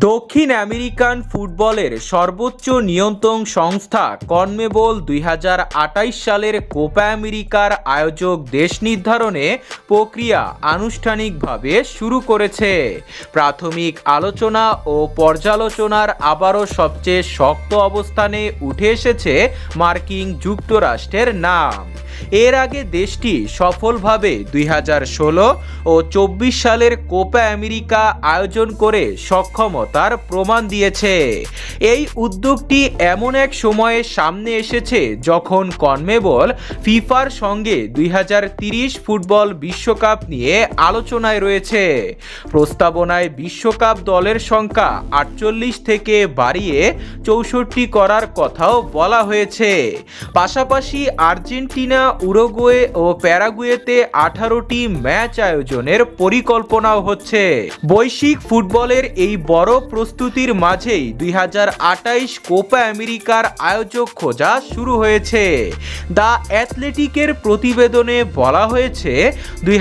দক্ষিণ আমেরিকান ফুটবলের সর্বোচ্চ নিয়ন্ত্রণ সংস্থা কনমেবল দুই সালের কোপা আমেরিকার আয়োজক দেশ নির্ধারণে প্রক্রিয়া আনুষ্ঠানিকভাবে শুরু করেছে। প্রাথমিক আলোচনা ও পর্যালোচনার আবারও সবচেয়ে শক্ত অবস্থানে উঠে এসেছে মার্কিন যুক্তরাষ্ট্রের নাম। এর আগে দেশটি সফলভাবে দুই হাজার ষোলো ও চব্বিশ সালের কোপা আমেরিকা আয়োজন করে সক্ষমতার প্রমাণ দিয়েছে। এই উদ্যোগটি এমন এক সময়ে সামনে এসেছে যখন কনমেবল ফিফার সঙ্গে দুই ফুটবল বিশ্বকাপ নিয়ে আলোচনায় রয়েছে। প্রস্তাবনায় বিশ্বকাপ দলের সংখ্যা আটচল্লিশ থেকে বাড়িয়ে চৌষট্টি করার কথাও বলা হয়েছে। পাশাপাশি আর্জেন্টিনা, উরুগুয়ে ও প্যারাগুয়েতে আঠারোটি ম্যাচ আয়োজনের পরিকল্পনাও হচ্ছে। বৈশ্বিক ফুটবলের এই বড় প্রস্তুতির মাঝেই দুই কোপা আমেরিকার আয়োজক খোঁজা শুরু হয়েছে। দ্য অ্যাথলেটিকের প্রতিবেদনে বলা হয়েছে, দুই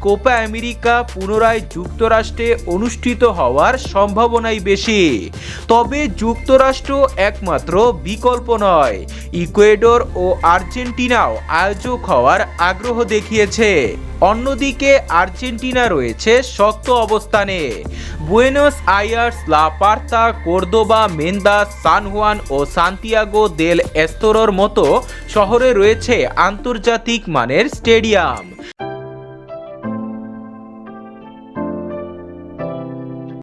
কোপা আমেরিকা পুনরায় যুক্তরাষ্ট্রে অনুষ্ঠিত হওয়ার সম্ভাবনাই বেশি। তবে যুক্তরাষ্ট্র একমাত্র বিকল্প নয়, ইকুয়েডর ও আর্জেন্টিনাও আয়োজক হওয়ার আগ্রহ দেখিয়েছে। অন্যদিকে আর্জেন্টিনা রয়েছে শক্ত অবস্থানে। বুয়েনস আয়ার্স, লা পার্তা, কোর্দোবা, মেন্দা, সান হুয়ান ও সান্তিয়াগো দেল এস্তোরোর মতো শহরে রয়েছে আন্তর্জাতিক মানের স্টেডিয়াম।